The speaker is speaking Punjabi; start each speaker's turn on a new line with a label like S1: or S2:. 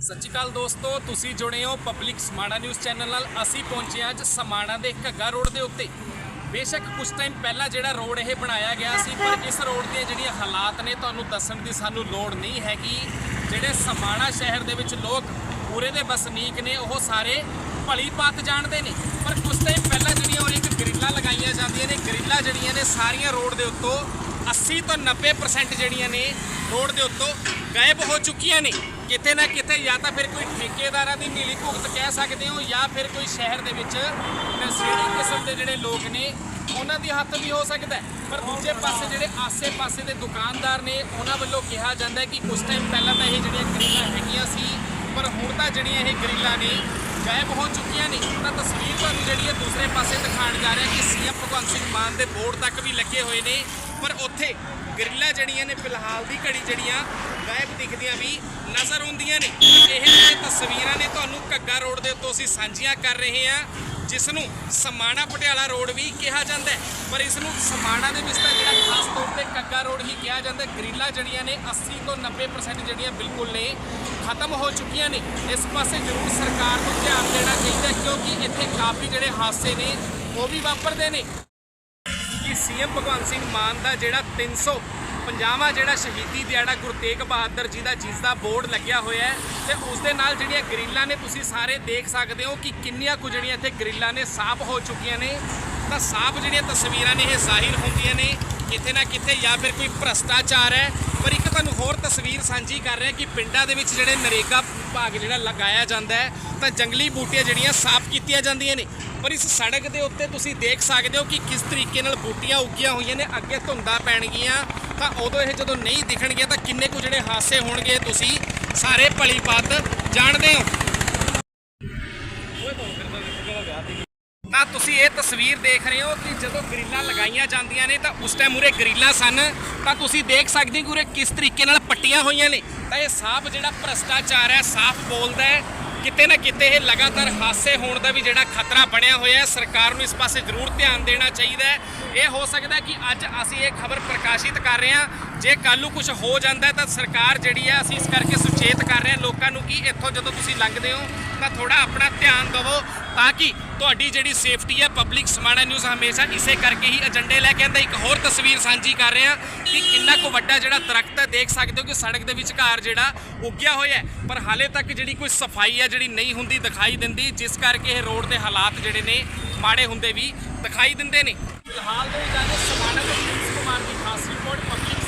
S1: ਸਤਿ ਸ਼੍ਰੀ ਅਕਾਲ ਦੋਸਤੋ, ਤੁਸੀਂ ਜੁੜੇ ਹੋ ਪਬਲਿਕ ਸਮਾਣਾ ਨਿਊਜ਼ ਚੈਨਲ ਨਾਲ। ਅਸੀਂ ਪਹੁੰਚੇ ਹਾਂ ਅੱਜ ਸਮਾਣਾ ਦੇ ਘੱਗਾ ਰੋਡ ਦੇ ਉੱਤੇ। ਬੇਸ਼ੱਕ ਕੁਝ ਟਾਈਮ ਪਹਿਲਾਂ ਜਿਹੜਾ ਰੋਡ ਇਹ ਬਣਾਇਆ ਗਿਆ ਸੀ, ਪਰ ਇਸ ਰੋਡ ਦੀਆਂ ਜਿਹੜੀਆਂ ਹਾਲਾਤ ਨੇ, ਤੁਹਾਨੂੰ ਦੱਸਣ ਦੀ ਸਾਨੂੰ ਲੋੜ ਨਹੀਂ ਹੈਗੀ। ਜਿਹੜੇ ਸਮਾਣਾ ਸ਼ਹਿਰ ਦੇ ਵਿੱਚ ਲੋਕ ਪੂਰੇ ਦੇ ਵਸਨੀਕ ਨੇ, ਉਹ ਸਾਰੇ ਭਲੀ ਬਾਤ ਜਾਣਦੇ ਨੇ। ਪਰ ਕੁਝ ਟਾਈਮ ਪਹਿਲਾਂ ਜਿਹੜੀਆਂ ਉਹ ਇੱਕ ਗਰਿੱਲਾਂ ਲਗਾਈਆਂ ਜਾਂਦੀਆਂ ਨੇ, ਗਰਿੱਲਾਂ ਜਿਹੜੀਆਂ ਨੇ ਸਾਰੀਆਂ ਰੋਡ ਦੇ ਉੱਤੋਂ 80 ਤੋਂ 90% ਜਿਹੜੀਆਂ ਨੇ ਰੋਡ ਦੇ ਉੱਤੋਂ ਗਾਇਬ ਹੋ ਚੁੱਕੀਆਂ ਨੇ। ਕਿਤੇ ਨਾ ਕਿਤੇ ਜਾਂ ਤਾਂ ਫਿਰ ਕੋਈ ਠੇਕੇਦਾਰਾਂ ਦੀ ਨੀਲੀ ਭੁਗਤ ਕਹਿ ਸਕਦੇ ਹੋ ਜਾਂ ਫਿਰ ਕੋਈ ਸ਼ਹਿਰ ਦੇ ਵਿੱਚ ਨਸ਼ੇੜੀ ਕਿਸਮ ਦੇ ਜਿਹੜੇ ਲੋਕ ਨੇ, ਉਹਨਾਂ ਦੀ ਹੱਥ ਵੀ ਹੋ ਸਕਦਾ ਪਰ ਦੂਜੇ ਪਾਸੇ ਜਿਹੜੇ ਆਸੇ-ਪਾਸੇ ਦੇ ਦੁਕਾਨਦਾਰ ਨੇ, ਉਹਨਾਂ ਵੱਲੋਂ ਕਿਹਾ ਜਾਂਦਾ ਕਿ ਕੁਝ ਟਾਈਮ ਪਹਿਲਾਂ ਤਾਂ ਇਹ ਜਿਹੜੀਆਂ ਗਰੀਲਾਂ ਹੈਗੀਆਂ ਸੀ, ਪਰ ਹੁਣ ਤਾਂ ਜਿਹੜੀਆਂ ਇਹ ਗਰੀਲਾਂ ਨੇ, ਗਾਇਬ ਹੋ ਚੁੱਕੀਆਂ ਨੇ। ਤਾਂ ਤਸਵੀਰ ਤੁਹਾਨੂੰ ਜਿਹੜੀ ਹੈ ਦੂਸਰੇ ਪਾਸੇ ਦਿਖਾਉਣ ਜਾ ਰਿਹਾ ਕਿ ਸੀਐਮ ਭਗਵੰਤ ਸਿੰਘ ਮਾਨ ਦੇ ਬੋਰਡ ਤੱਕ ਵੀ ਲੱਗੇ ਹੋਏ ਨੇ। ਪਰ ਉੱਥੇ ਗਰਿੱਲਾਂ ਜਿਹੜੀਆਂ ਨੇ, ਫਿਲਹਾਲ ਦੀ ਘੜੀ ਜਿਹੜੀਆਂ ਗਾਇਬ ਦਿਖਦੀਆਂ ਵੀ ਨਜ਼ਰ ਆਉਂਦੀਆਂ ਨੇ। ਇਹ ਜਿਹੜੀਆਂ ਤਸਵੀਰਾਂ ਨੇ, ਤੁਹਾਨੂੰ ਘੱਗਾ ਰੋਡ ਦੇ ਉੱਤੋਂ ਅਸੀਂ ਸਾਂਝੀਆਂ ਕਰ ਰਹੇ ਹਾਂ ਜਿਸ ਨੂੰ ਸਮਾਣਾ ਪਟਿਆਲਾ ਰੋਡ ਵੀ ਕਿਹਾ ਜਾਂਦਾ ਹੈ। ਪਰ ਇਸ ਨੂੰ ਸਮਾਣਾ ਦੇ ਵਿੱਚ ਤਾਂ ਜਿਹੜਾ ਖਾਸ ਤੌਰ ਤੇ ਕੱਗਾ ਰੋਡ ਹੀ ਕਿਹਾ ਜਾਂਦਾ ਹੈ। ਜਿਹੜੀਆਂ ਨੇ 80 ਤੋਂ 90% ਜਿਹੜੀਆਂ ਬਿਲਕੁਲ ਨੇ, ਖਤਮ ਹੋ ਚੁੱਕੀਆਂ ਨੇ। ਇਸ ਪਾਸੇ ਜ਼ਰੂਰ ਸਰਕਾਰ ਨੂੰ ਧਿਆਨ ਦੇਣਾ ਚਾਹੀਦਾ ਕਿਉਂਕਿ ਇੱਥੇ ਕਾਫੀ ਜਿਹੜੇ ਹਾਦਸੇ ਨੇ, ਉਹ ਵੀ ਵਾਪਰਦੇ ਨੇ। ਕਿ ਸੀਐਮ ਭਗਵੰਤ ਸਿੰਘ ਮਾਨ ਦਾ ਜਿਹੜਾ 350ਵਾਂ ਜਿਹੜਾ ਸ਼ਹੀਦੀ ਦਿਹਾੜਾ ਗੁਰੂ ਤੇਗ ਬਹਾਦਰ ਜੀ ਦਾ ਜਿਸ ਦਾ ਬੋਰਡ ਲੱਗਿਆ ਹੋਇਆ ਹੈ ਤੇ ਉਸ ਦੇ ਨਾਲ ਜਿਹੜੀਆਂ ਗਰਿੱਲਾਂ ਨੇ ਤੁਸੀਂ ਸਾਰੇ ਦੇਖ ਸਕਦੇ ਹੋ ਕਿ ਕਿੰਨੀਆਂ ਕੁ ਜਿਹੜੀਆਂ ਇੱਥੇ ਗਰਿੱਲਾਂ ਨੇ, ਸਾਫ਼ ਹੋ ਚੁੱਕੀਆਂ ਨੇ। ਤਾਂ ਸਾਫ਼ ਜਿਹੜੀਆਂ ਤਸਵੀਰਾਂ ਨੇ, ਇਹ ਜ਼ਾਹਿਰ ਹੁੰਦੀਆਂ ਨੇ, ਕਿਤੇ ਨਾ ਕਿਤੇ ਜਾਂ ਫਿਰ ਕੋਈ ਭ੍ਰਸ਼ਟਾਚਾਰ ਹੈ। ਪਰ ਇੱਕ ਤੁਹਾਨੂੰ ਹੋਰ ਤਸਵੀਰ ਸਾਂਝੀ ਕਰ ਰਿਹਾ ਕਿ ਪਿੰਡਾਂ ਦੇ ਵਿੱਚ ਜਿਹੜੇ ਨਰੇਗਾ ਭਾਗ ਜਿਹੜਾ ਲਗਾਇਆ ਜਾਂਦਾ ਹੈ, ਤਾਂ ਜੰਗਲੀ ਬੂਟੀਆਂ ਜਿਹੜੀਆਂ ਸਾਫ਼ ਕੀਤੀਆਂ ਜਾਂਦੀਆਂ ਨੇ। ਪਰ ਇਸ ਸੜਕ ਦੇ ਉੱਤੇ ਤੁਸੀਂ ਦੇਖ ਸਕਦੇ ਹੋ ਕਿ ਕਿਸ ਤਰੀਕੇ ਨਾਲ ਬੂਟੀਆਂ ਉੱਗੀਆਂ ਹੋਈਆਂ ਨੇ, ਅੱਗੇ ਧੁੰਦਾਂ ਪੈਣਗੀਆਂ। ਤਾਂ ਉਦੋਂ ਇਹ ਜਦੋਂ ਨਹੀਂ ਦਿਖਣਗੀਆਂ ਤਾਂ ਕਿੰਨੇ ਕੁ ਜਿਹੜੇ ਹਾਦਸੇ ਹੋਣਗੇ ਤੁਸੀਂ ਸਾਰੇ ਭਲੀ ਬਾਤ ਜਾਣਦੇ ਹੋ। ਤਾਂ ਤੁਸੀਂ ਇਹ ਤਸਵੀਰ ਦੇਖ ਰਹੇ ਹੋ ਕਿ ਜਦੋਂ ਗਰੀਲਾਂ ਲਗਾਈਆਂ ਜਾਂਦੀਆਂ ਨੇ ਤਾਂ ਉਸ ਟਾਈਮ ਉਰੇ ਗਰੀਲਾਂ ਸਨ। ਤਾਂ ਤੁਸੀਂ ਦੇਖ ਸਕਦੇ ਹੋ ਕਿ ਉਰੇ ਕਿਸ ਤਰੀਕੇ ਨਾਲ ਪੱਟੀਆਂ ਹੋਈਆਂ ਨੇ। ਤਾਂ ਇਹ ਸਾਫ਼ ਜਿਹੜਾ ਭ੍ਰਸ਼ਟਾਚਾਰ ਹੈ, ਸਾਫ਼ ਬੋਲਦਾ ਹੈ। ਕਿਤੇ ਨਾ ਕਿਤੇ ਇਹ ਲਗਾਤਾਰ ਹਾਦਸੇ ਹੋਣ ਦਾ ਵੀ ਜਿਹੜਾ ਖਤਰਾ ਬਣਿਆ ਹੋਇਆ ਹੈ, ਸਰਕਾਰ ਨੂੰ ਇਸ ਪਾਸੇ ਜ਼ਰੂਰ ਧਿਆਨ ਦੇਣਾ ਚਾਹੀਦਾ ਹੈ। ਇਹ ਹੋ ਸਕਦਾ ਕਿ ਅੱਜ ਅਸੀਂ ਇਹ ਖਬਰ ਪ੍ਰਕਾਸ਼ਿਤ ਕਰ ਰਹੇ ਹਾਂ। ਜੇ ਕੱਲ੍ਹ ਨੂੰ ਕੁਝ ਹੋ ਜਾਂਦਾ ਤਾਂ ਸਰਕਾਰ ਜਿਹੜੀ ਹੈ, ਅਸੀਂ ਇਸ ਕਰਕੇ ਸੁਚੇਤ ਕਰ ਰਹੇ ਹਾਂ ਲੋਕਾਂ ਨੂੰ ਕਿ ਇੱਥੋਂ ਜਦੋਂ ਤੁਸੀਂ ਲੰਘਦੇ ਹੋ, ਤਾਂ ਥੋੜਾ ਆਪਣਾ ਧਿਆਨ ਦਿਵੋ ਤਾਂ ਕਿ ਤੁਹਾਡੀ ਜਿਹੜੀ ਸੇਫਟੀ ਹੈ, ਪਬਲਿਕ ਸਮਾਣਾ ਨਿਊਜ਼ ਹਮੇਸ਼ਾ ਇਸੇ ਕਰਕੇ ਹੀ ਏਜੰਡੇ ਲੈ ਕੇ ਆਂਦਾ ਇੱਕ ਹੋਰ ਤਸਵੀਰ ਸਾਂਝੀ ਕਰ ਰਹੇ ਹਾਂ ਕਿ ਕਿੰਨਾ ਕੁ ਵੱਡਾ ਜਿਹੜਾ ਦਰਖਤ ਹੈ, ਦੇਖ ਸਕਦੇ ਹੋ ਕਿ ਸੜਕ ਦੇ ਵਿਚਕਾਰ ਜਿਹੜਾ ਉੱਗਿਆ ਹੋਇਆ ਹੈ, ਪਰ ਹਾਲੇ ਤੱਕ ਜਿਹੜੀ ਕੋਈ ਸਫ਼ਾਈ ਹੈ, ਜਿਹੜੀ ਨਹੀਂ ਹੁੰਦੀ, ਦਿਖਾਈ ਦਿੰਦੀ, ਜਿਸ ਕਰਕੇ ਇਹ ਰੋਡ ਦੇ ਹਾਲਾਤ ਜਿਹੜੇ ਨੇ, ਮਾੜੇ ਹੁੰਦੇ ਵੀ ਦਿਖਾਈ ਦਿੰਦੇ ਨੇ। ਫਿਲਹਾਲ ਦੇ ਵਿੱਚ ਅੱਜ ਸਮਾਣਾ ਤੋਂ